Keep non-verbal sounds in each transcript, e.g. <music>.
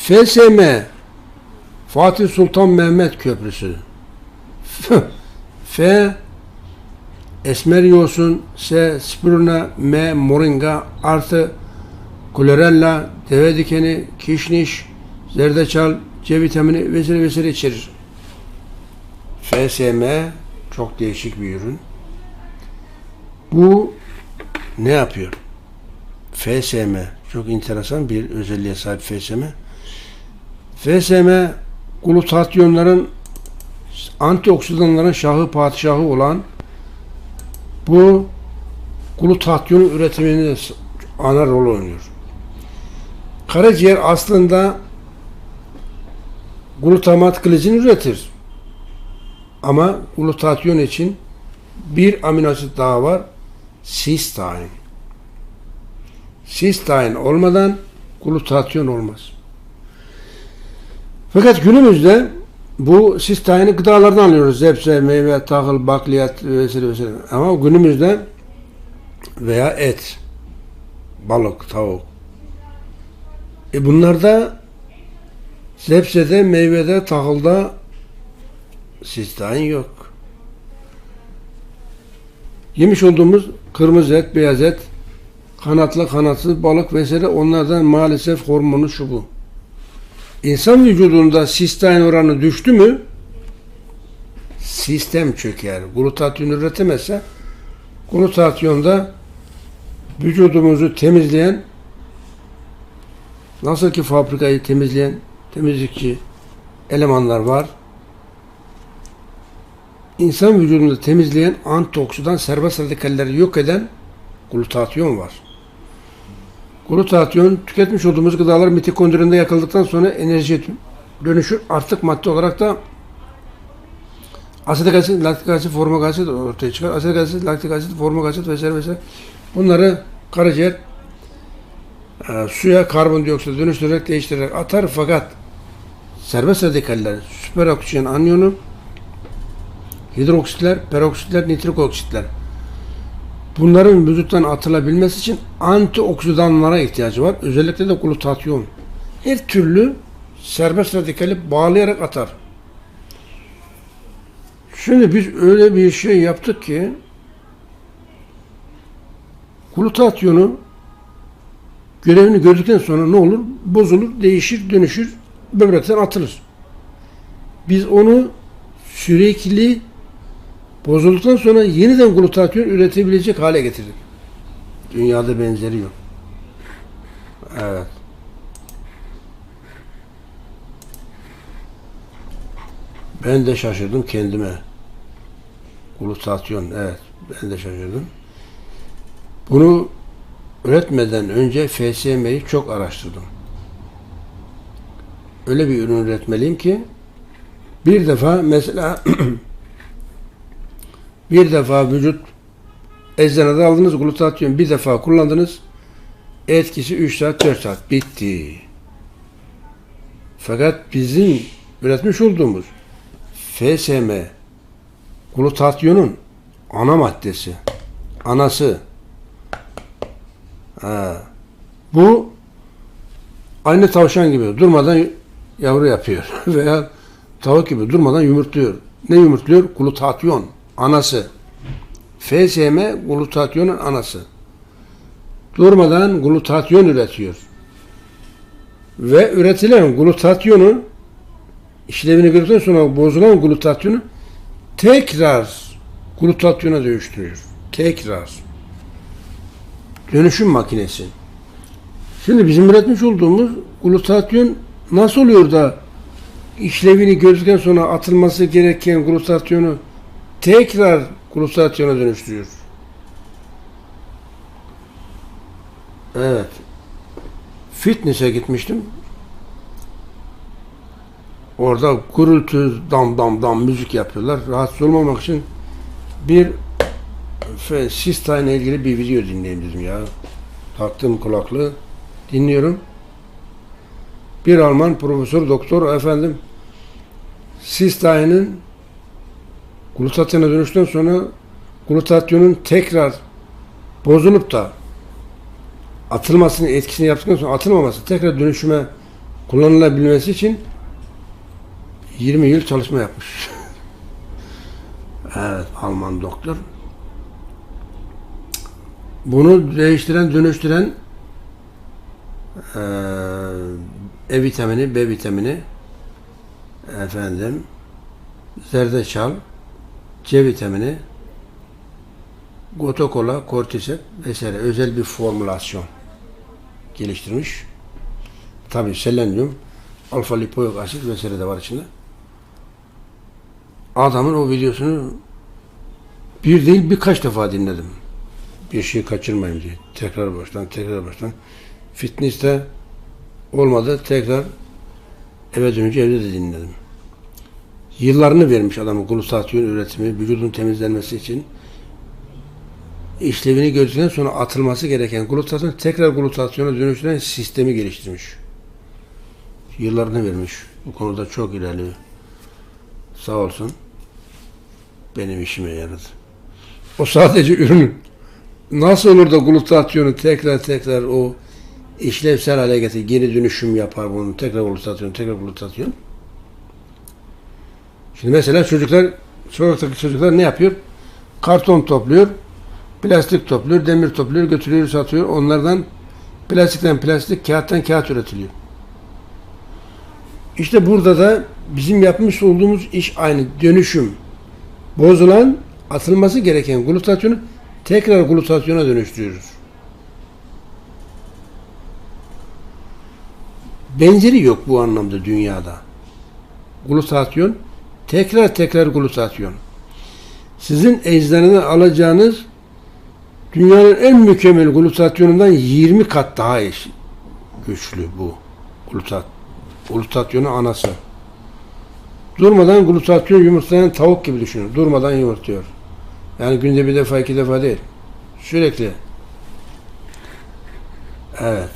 FSM Fatih Sultan Mehmet Köprüsü F Esmer yosun S spirulina M moringa artı klorella deve dikeni kişniş zerdeçal C vitamini vesaire vesaire içerir. FSM çok değişik bir ürün. Bu ne yapıyor? FSM çok enteresan bir özelliğe sahip FSM. FSM glutatyonların antioksidanların şahı padişahı olan bu glutatyon üretiminde ana rol oynuyor. Karaciğer aslında glutamat glicin üretir. Ama glutatyon için bir amino asit daha var. Sistein. Sistein olmadan glutatyon olmaz. Fakat günümüzde bu sistayını gıdalardan alıyoruz. Zepse, meyve, tahıl, bakliyat vesaire vesaire. Ama günümüzde veya et, balık, tavuk. E bunlarda zepsede, meyvede, tahılda sistahin yok. Yemiş olduğumuz kırmızı et, beyaz et, kanatlı, kanatsız balık vesaire onlardan maalesef hormonu şu bu. İnsan vücudunda sistein oranı düştü mü sistem çöker. Glutatyon üretemezse glutatyonda vücudumuzu temizleyen nasıl ki fabrikayı temizleyen temizlikçi elemanlar var. İnsan vücudunda temizleyen antioksidan serbest radikalleri yok eden glutatyon var. Glutatyon tüketmiş olduğumuz gıdalar mitokondrinde yakıldıktan sonra enerjiye dönüşür. Artık madde olarak da asitik asit, laktik asit, formik asit ortaya çıkar. Asitik asit, laktik asit, formik asit vesaire vesaire. Bunları karaciğer e, suya karbondioksit dönüştürerek değiştirerek atar fakat serbest radikaller, süper oksijen anyonu, hidroksitler, peroksitler, nitrik oksitler Bunların vücuttan atılabilmesi için antioksidanlara ihtiyacı var. Özellikle de glutatyon. Her türlü serbest radikali bağlayarak atar. Şimdi biz öyle bir şey yaptık ki glutatyonu görevini gördükten sonra ne olur? Bozulur, değişir, dönüşür, böbrekten atılır. Biz onu sürekli Bozulduktan sonra yeniden glutatyon üretebilecek hale getirdik. Dünyada benzeri yok. Evet. Ben de şaşırdım kendime. Glutatyon, evet. Ben de şaşırdım. Bunu üretmeden önce FSM'yi çok araştırdım. Öyle bir ürün üretmeliyim ki bir defa mesela <clears throat> Bir defa vücut eczanede aldınız glutatyon bir defa kullandınız. Etkisi 3 saat 4 saat bitti. Fakat bizim üretmiş olduğumuz FSM glutatyonun ana maddesi anası ha. bu aynı tavşan gibi durmadan yavru yapıyor <laughs> veya tavuk gibi durmadan yumurtluyor. Ne yumurtluyor? Glutatyon anası. FSM glutatyonun anası. Durmadan glutatyon üretiyor. Ve üretilen glutatyonu işlevini gördükten sonra bozulan glutatyonu tekrar glutatyona dönüştürüyor. Tekrar. Dönüşüm makinesi. Şimdi bizim üretmiş olduğumuz glutatyon nasıl oluyor da işlevini gördükten sonra atılması gereken glutatyonu tekrar glutatyona dönüştürüyor. Evet. Fitness'e gitmiştim. Orada gürültü, dam dam dam müzik yapıyorlar. Rahatsız olmamak için bir Sista ile ilgili bir video dinleyeyim dedim ya. Taktım kulaklığı. Dinliyorum. Bir Alman profesör doktor efendim Sistai'nin glutatyona dönüşten sonra glutatyonun tekrar bozulup da atılmasını etkisini yaptıktan sonra atılmaması tekrar dönüşüme kullanılabilmesi için 20 yıl çalışma yapmış. <laughs> evet, Alman doktor. Bunu değiştiren, dönüştüren eee E vitamini, B vitamini efendim zerdeçal, C vitamini, gotokola, kortisep vesaire özel bir formülasyon geliştirmiş. Tabi selenyum, alfa lipoik asit vesaire de var içinde. Adamın o videosunu bir değil birkaç defa dinledim. Bir şey kaçırmayayım diye. Tekrar baştan, tekrar baştan. Fitness'te olmadı. Tekrar eve dönünce evde de dinledim. Yıllarını vermiş adamın glutatyon üretimi, vücudun temizlenmesi için. işlevini gördükten sonra atılması gereken glutatyon tekrar glutasyona dönüştüren sistemi geliştirmiş. Yıllarını vermiş. Bu konuda çok ilerliyor. Sağ olsun. Benim işime yaradı. O sadece ürünün nasıl olur da glutasyonu tekrar tekrar o işlevsel hale getir, geri dönüşüm yapar bunu. Tekrar glutasyon, tekrar glutasyon. Şimdi mesela çocuklar, sokaktaki çocuklar ne yapıyor? Karton topluyor, plastik topluyor, demir topluyor, götürüyor, satıyor. Onlardan plastikten plastik, kağıttan kağıt üretiliyor. İşte burada da bizim yapmış olduğumuz iş aynı. Dönüşüm. Bozulan, atılması gereken glutasyonu tekrar glutasyona dönüştürüyoruz. Benzeri yok bu anlamda dünyada. Glutasyon, tekrar tekrar glutasyon. Sizin ecdanından alacağınız dünyanın en mükemmel glutasyonundan 20 kat daha eş, güçlü bu glutat. Glutasyonu anası. Durmadan glutasyon yumurtlayan tavuk gibi düşünün. Durmadan yumurtluyor. Yani günde bir defa iki defa değil. Sürekli. Evet.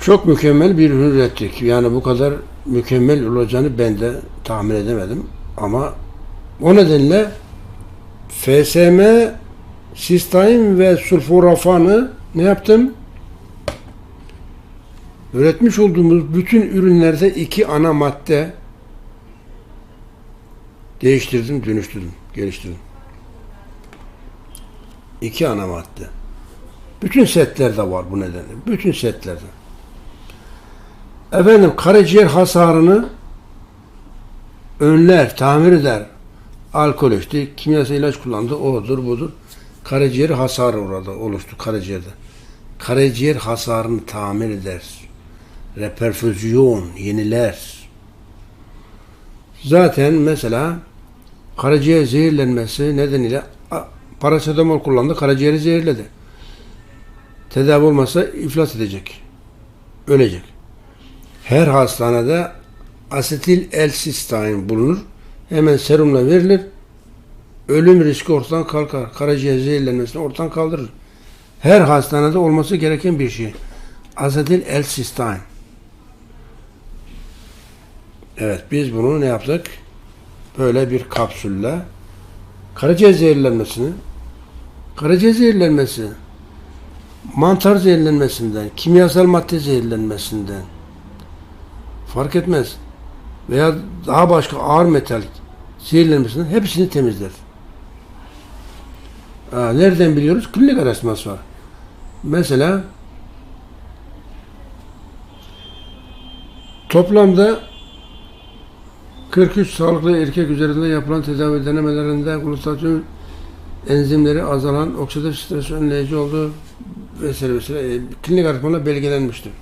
Çok mükemmel bir ürettik. Yani bu kadar mükemmel olacağını ben de tahmin edemedim. Ama o nedenle FSM, sistein ve sulforafanı ne yaptım? Üretmiş olduğumuz bütün ürünlerde iki ana madde değiştirdim, dönüştürdüm, geliştirdim. İki ana madde. Bütün setlerde var bu nedenle. Bütün setlerde. Efendim karaciğer hasarını önler, tamir eder. Alkol içti, kimyasal ilaç kullandı, odur budur. Karaciğer hasarı orada oluştu karaciğerde. Karaciğer hasarını tamir eder. Reperfüzyon, yeniler. Zaten mesela karaciğer zehirlenmesi nedeniyle parasetamol kullandı, karaciğeri zehirledi. Tedavi olmasa iflas edecek. Ölecek. Her hastanede asetil L-sistein bulunur. Hemen serumla verilir. Ölüm riski ortadan kalkar. Karaciğer zehirlenmesini ortadan kaldırır. Her hastanede olması gereken bir şey. Asetil L-sistein. Evet biz bunu ne yaptık? Böyle bir kapsülle karaciğer zehirlenmesini karaciğer zehirlenmesi mantar zehirlenmesinden, kimyasal madde zehirlenmesinden fark etmez veya daha başka ağır metal zehirlenmesinden hepsini temizler. Aa, nereden biliyoruz? Klinik araştırması var. Mesela toplamda 43 sağlıklı erkek üzerinde yapılan tedavi denemelerinde glutatyon enzimleri azalan oksidatif stres önleyici olduğu vesaire vesaire e, klinik araştırmalar belgelenmiştir.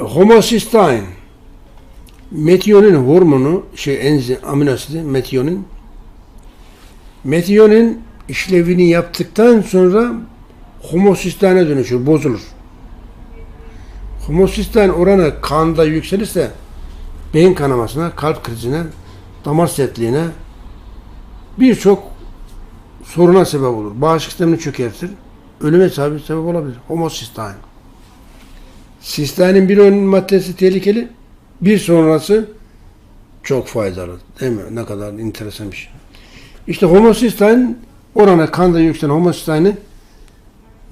Homocysteine metiyonin hormonu şey enzim amino asidi metiyonin metiyonin işlevini yaptıktan sonra homocysteine dönüşür, bozulur. Homocystein oranı kanda yükselirse beyin kanamasına, kalp krizine, damar sertliğine birçok soruna sebep olur. Bağışıklık sistemini çökertir. Ölüme sebep, olabilir. Homocysteine. Sisteinin bir ön maddesi tehlikeli, bir sonrası çok faydalı. Değil mi? Ne kadar enteresan bir şey. İşte homocystein oranı kanda yükselen homocystein'i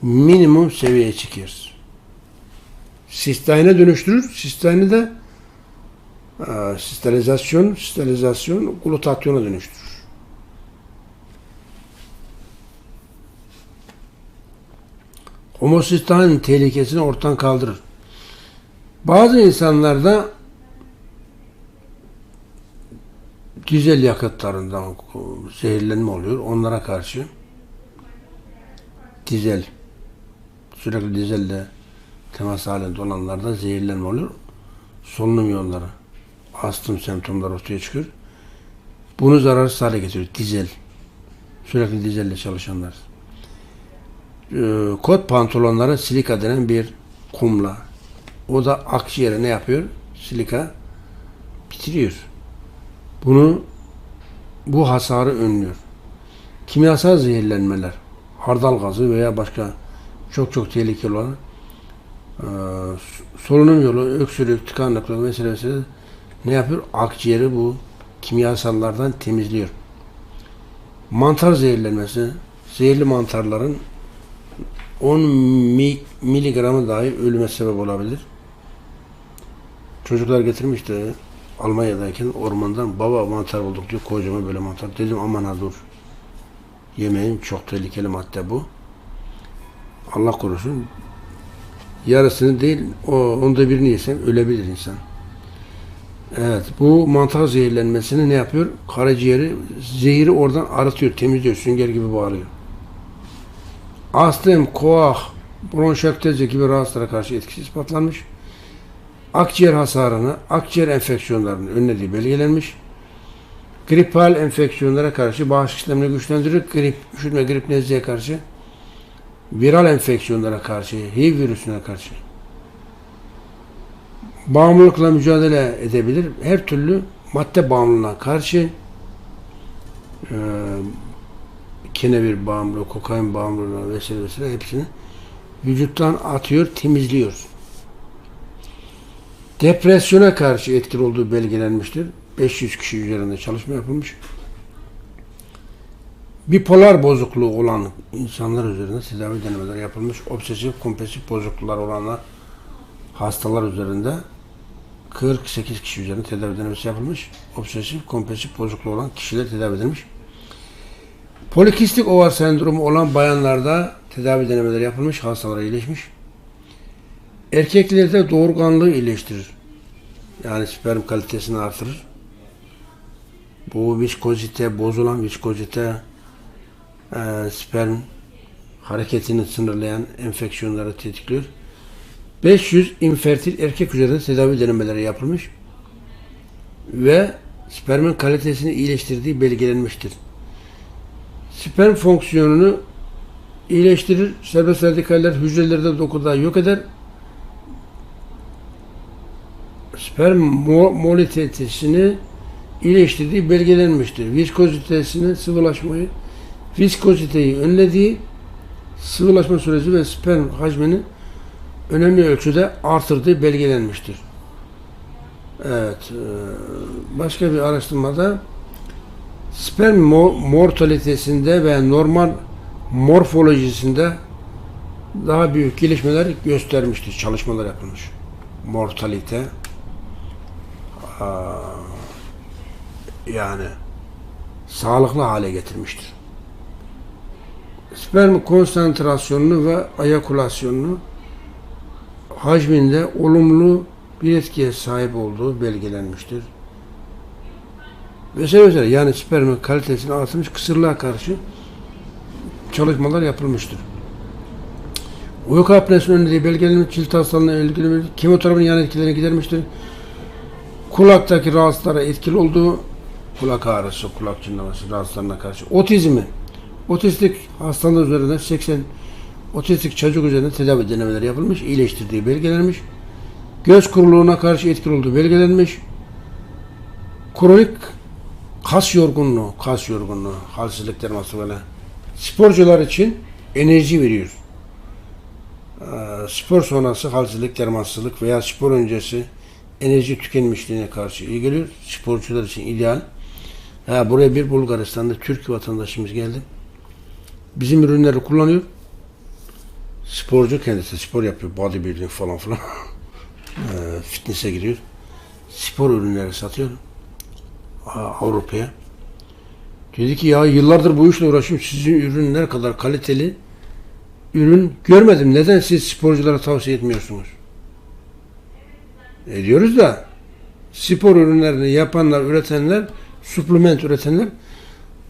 minimum seviyeye çıkıyoruz. Sistaine dönüştürür. Sistaini de e, sisterizasyon, sisterizasyon glutatyona dönüştürür. Homosistanin tehlikesini ortadan kaldırır. Bazı insanlarda dizel yakıtlarından zehirlenme oluyor. Onlara karşı dizel sürekli dizelle temas halinde olanlarda zehirlenme oluyor. Solunum yolları, astım semptomları ortaya çıkıyor. Bunu zararsız hale getiriyor. Dizel. Sürekli dizelle çalışanlar. Ee, kot pantolonlara silika denen bir kumla. O da akciğere ne yapıyor? Silika bitiriyor. Bunu bu hasarı önlüyor. Kimyasal zehirlenmeler, hardal gazı veya başka çok çok tehlikeli olan e, solunum yolu, öksürük, tıkanıklık vesaire vesaire ne yapıyor? Akciğeri bu kimyasallardan temizliyor. Mantar zehirlenmesi, zehirli mantarların 10 mi- miligramı dahi ölüme sebep olabilir. Çocuklar getirmişti Almanya'dayken ormandan baba mantar bulduk diyor kocaman böyle mantar. Dedim aman ha dur. Yemeğin çok tehlikeli madde bu. Allah korusun. Yarısını değil, o onda birini yesen ölebilir insan. Evet, bu mantar zehirlenmesini ne yapıyor? Karaciğeri, zehiri oradan arıtıyor, temizliyor, sünger gibi bağlıyor. Astım, koah, bronşektezi gibi rahatsızlara karşı etkisi ispatlanmış. Akciğer hasarını, akciğer enfeksiyonlarının önlediği belgelenmiş. Gripal enfeksiyonlara karşı bağışıklık sistemini güçlendirir. Grip, üşütme, grip, nezleye karşı viral enfeksiyonlara karşı, HIV virüsüne karşı bağımlılıkla mücadele edebilir. Her türlü madde bağımlılığına karşı e, kenevir bağımlılığı, kokain bağımlılığı vesaire vesaire hepsini vücuttan atıyor, temizliyor. Depresyona karşı etkili olduğu belgelenmiştir. 500 kişi üzerinde çalışma yapılmış. Bipolar bozukluğu olan insanlar üzerinde tedavi denemeleri yapılmış. Obsesif kompulsif bozukluklar olanlar hastalar üzerinde 48 kişi üzerinde tedavi denemesi yapılmış. Obsesif kompulsif bozukluğu olan kişiler tedavi edilmiş. Polikistik ovar sendromu olan bayanlarda tedavi denemeleri yapılmış. Hastalar iyileşmiş. Erkeklerde doğurganlığı iyileştirir. Yani sperm kalitesini artırır. Bu viskozite, bozulan viskozite e, sperm hareketini sınırlayan enfeksiyonları tetikliyor. 500 infertil erkek üzerinde tedavi denemeleri yapılmış ve spermin kalitesini iyileştirdiği belgelenmiştir. Sperm fonksiyonunu iyileştirir, serbest radikaller hücrelerde dokuda yok eder, sperm mo molitesini iyileştirdiği belgelenmiştir. Viskozitesini, sıvılaşmayı, viskoziteyi önlediği sıvılaşma süresi ve sperm hacmini önemli ölçüde artırdığı belgelenmiştir. Evet, e, başka bir araştırmada sperm mortalitesinde ve normal morfolojisinde daha büyük gelişmeler göstermiştir. Çalışmalar yapılmış. Mortalite yani sağlıklı hale getirmiştir. Sperm konsantrasyonunu ve ayakulasyonunu hacminde olumlu bir etkiye sahip olduğu belgelenmiştir. Vesaire vesaire. Yani spermin kalitesini artırmış kısırlığa karşı çalışmalar yapılmıştır. Uyku apnesinin önünde belgelenmiş cilt hastalığına ilgili kemoterapinin yan etkilerini gidermiştir. Kulaktaki rahatsızlara etkili olduğu kulak ağrısı, kulak çınlaması rahatsızlarına karşı otizmi, otistik hastalığı üzerinde 80 otistik çocuk üzerinde tedavi denemeleri yapılmış, iyileştirdiği belgelenmiş. Göz kuruluğuna karşı etkili olduğu belgelenmiş. Kronik kas yorgunluğu, kas yorgunluğu, halsizlik derması böyle. Sporcular için enerji veriyor. Ee, spor sonrası halsizlik, dermansızlık veya spor öncesi enerji tükenmişliğine karşı iyi geliyor. Sporcular için ideal. Ha, buraya bir Bulgaristan'da Türk vatandaşımız geldi. Bizim ürünleri kullanıyor. Sporcu kendisi spor yapıyor. Bodybuilding falan filan. <laughs> e, fitness'e giriyor. Spor ürünleri satıyor. Avrupa'ya. Dedi ki ya yıllardır bu işle uğraşıyorum. Sizin ürün ne kadar kaliteli ürün görmedim. Neden siz sporculara tavsiye etmiyorsunuz? Ediyoruz da spor ürünlerini yapanlar, üretenler, suplement üretenler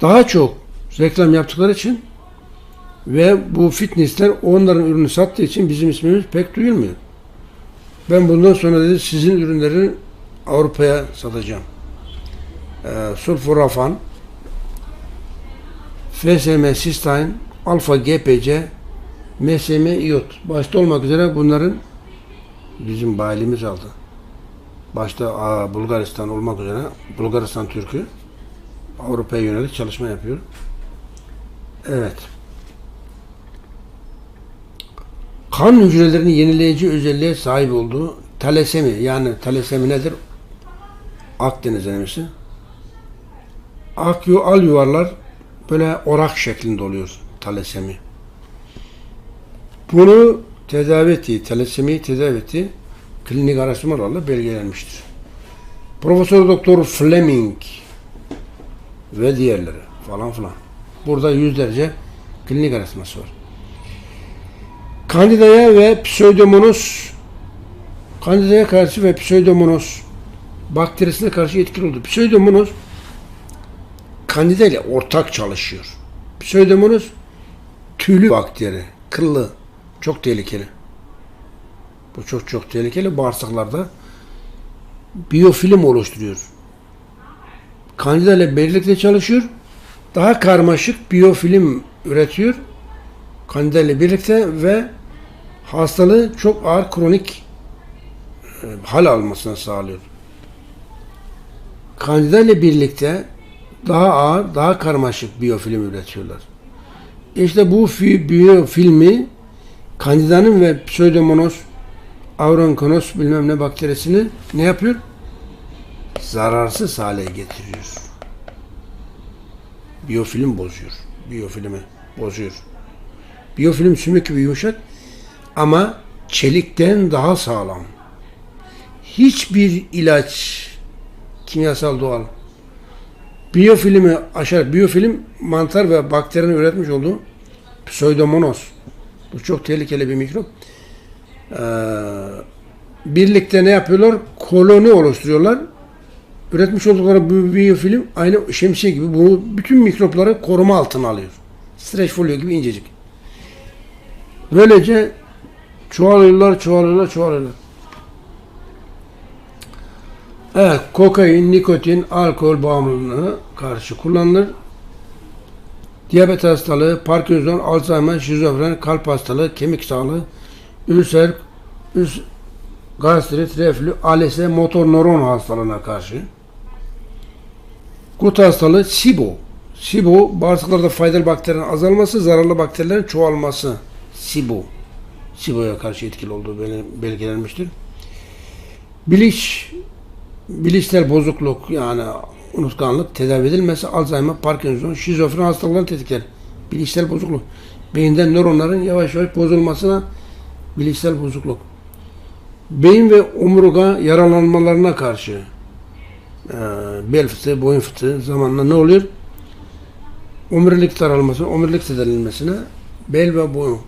daha çok reklam yaptıkları için ve bu fitnessler onların ürünü sattığı için bizim ismimiz pek duyulmuyor. Ben bundan sonra dedi sizin ürünlerini Avrupa'ya satacağım. Ee, sulforafan, FSM Cysteine, Alfa GPC, MSM iot başta olmak üzere bunların bizim bayilimiz aldı. Başta Bulgaristan olmak üzere Bulgaristan Türk'ü Avrupa'ya yönelik çalışma yapıyor. Evet. Kan hücrelerini yenileyici özelliğe sahip olduğu talasemi yani talasemi nedir? Akdeniz enemisi. Ak al yuvarlar böyle orak şeklinde oluyor talasemi. Bunu tedavi ettiği, talasemi tedavi ettiği klinik araştırmalarla belgelenmiştir. Profesör Doktor Fleming ve diğerleri falan filan. Burada yüzlerce klinik araştırması var. Kandidaya ve Pseudomonas Kandidaya karşı ve Pseudomonas bakterisine karşı etkili oldu. Pseudomonas Kandida ile ortak çalışıyor. Pseudomonas tüylü bakteri, kıllı, çok tehlikeli. Bu çok çok tehlikeli. Bağırsaklarda biyofilm oluşturuyor. Kandida ile birlikte çalışıyor. Daha karmaşık biyofilm üretiyor. Kandida ile birlikte ve hastalığı çok ağır kronik e, hal almasına sağlıyor. Kandida ile birlikte daha ağır, daha karmaşık biyofilm üretiyorlar. İşte bu fi- biyofilmi Kandidanın ve Pseudomonas aurankonos bilmem ne bakterisini ne yapıyor? Zararsız hale getiriyor. Biyofilm bozuyor. Biyofilmi bozuyor. Biyofilm sümük gibi yumuşak ama çelikten daha sağlam. Hiçbir ilaç kimyasal doğal biyofilmi aşağı biyofilm mantar ve bakterinin üretmiş olduğu Pseudomonas. Bu çok tehlikeli bir mikrop. Ee, birlikte ne yapıyorlar? Koloni oluşturuyorlar. Üretmiş oldukları bu biyofilm aynı şemsiye gibi bu bütün mikropları koruma altına alıyor. Streç folyo gibi incecik. Böylece çoğalıyorlar, çoğalıyorlar, çoğalıyorlar. Evet, kokain, nikotin, alkol bağımlılığına karşı kullanılır. Diyabet hastalığı, Parkinson, Alzheimer, şizofren, kalp hastalığı, kemik sağlığı, ülser, üs, gastrit, reflü, ALS, motor nöron hastalığına karşı. Gut hastalığı, SIBO. SIBO, bağırsaklarda faydalı bakterilerin azalması, zararlı bakterilerin çoğalması. SIBO. SIBO'ya karşı etkili olduğu bel- belgelenmiştir. Biliş, bilişsel bozukluk yani unutkanlık tedavi edilmesi Alzheimer, Parkinson, şizofren hastalıklarını tetikler. Bilişsel bozukluk. Beyinden nöronların yavaş yavaş bozulmasına bilişsel bozukluk. Beyin ve omurga yaralanmalarına karşı e, bel fıtığı, boyun fıtığı zamanla ne oluyor? Omurilik daralması, omurilik zedelenmesine bel ve boyun.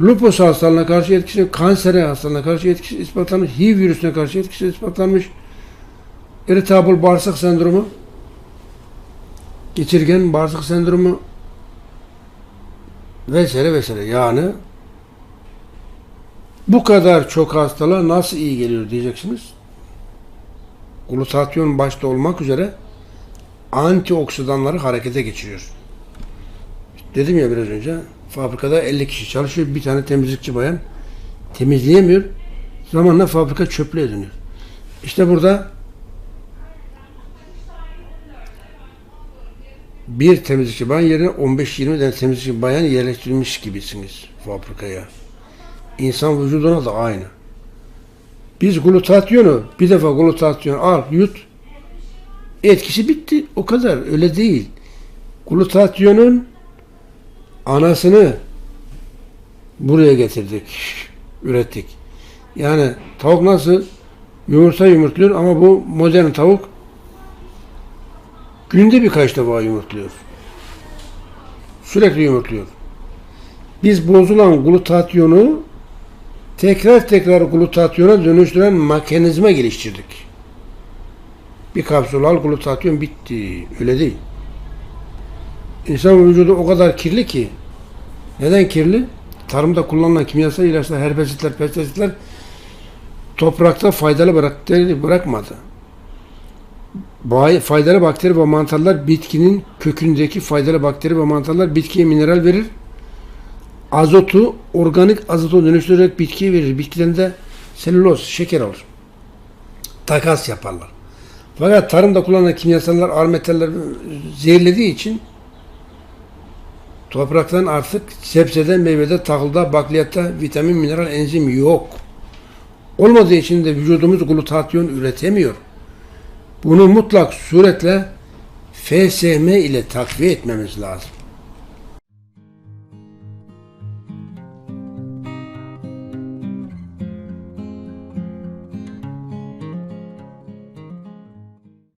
Lupus hastalığına karşı etkisi, kansere hastalığına karşı etkisi ispatlanmış, HIV virüsüne karşı etkisi ispatlanmış, irritable bağırsak sendromu, geçirgen bağırsak sendromu vesaire vesaire. Yani bu kadar çok hastalığa nasıl iyi geliyor diyeceksiniz. Glutatyon başta olmak üzere antioksidanları harekete geçiriyor. Dedim ya biraz önce fabrikada 50 kişi çalışıyor. Bir tane temizlikçi bayan temizleyemiyor. Zamanla fabrika çöplüğe dönüyor. İşte burada bir temizlikçi bayan yerine 15-20 tane temizlikçi bayan yerleştirilmiş gibisiniz fabrikaya. İnsan vücuduna da aynı. Biz glutatyonu bir defa glutatyon al yut etkisi bitti. O kadar. Öyle değil. Glutatyonun anasını buraya getirdik. Ürettik. Yani tavuk nasıl yumurta yumurtluyor ama bu modern tavuk günde birkaç defa yumurtluyor. Sürekli yumurtluyor. Biz bozulan glutatyonu tekrar tekrar glutatyona dönüştüren mekanizma geliştirdik. Bir kapsül al glutatyon bitti. Öyle değil. İnsan vücudu o kadar kirli ki neden kirli? Tarımda kullanılan kimyasal ilaçlar, herbisitler, pestisitler toprakta faydalı bakteri bırakmadı. Faydalı bakteri ve mantarlar bitkinin kökündeki faydalı bakteri ve mantarlar bitkiye mineral verir. Azotu organik azota dönüştürerek bitkiye verir. Bitkiden de selüloz, şeker alır. Takas yaparlar. Fakat tarımda kullanılan kimyasallar, ağır metaller zehirlediği için topraktan artık sebzede, meyvede, tahılda, bakliyatta vitamin, mineral, enzim yok. Olmadığı için de vücudumuz glutatyon üretemiyor. Bunu mutlak suretle FSM ile takviye etmemiz lazım.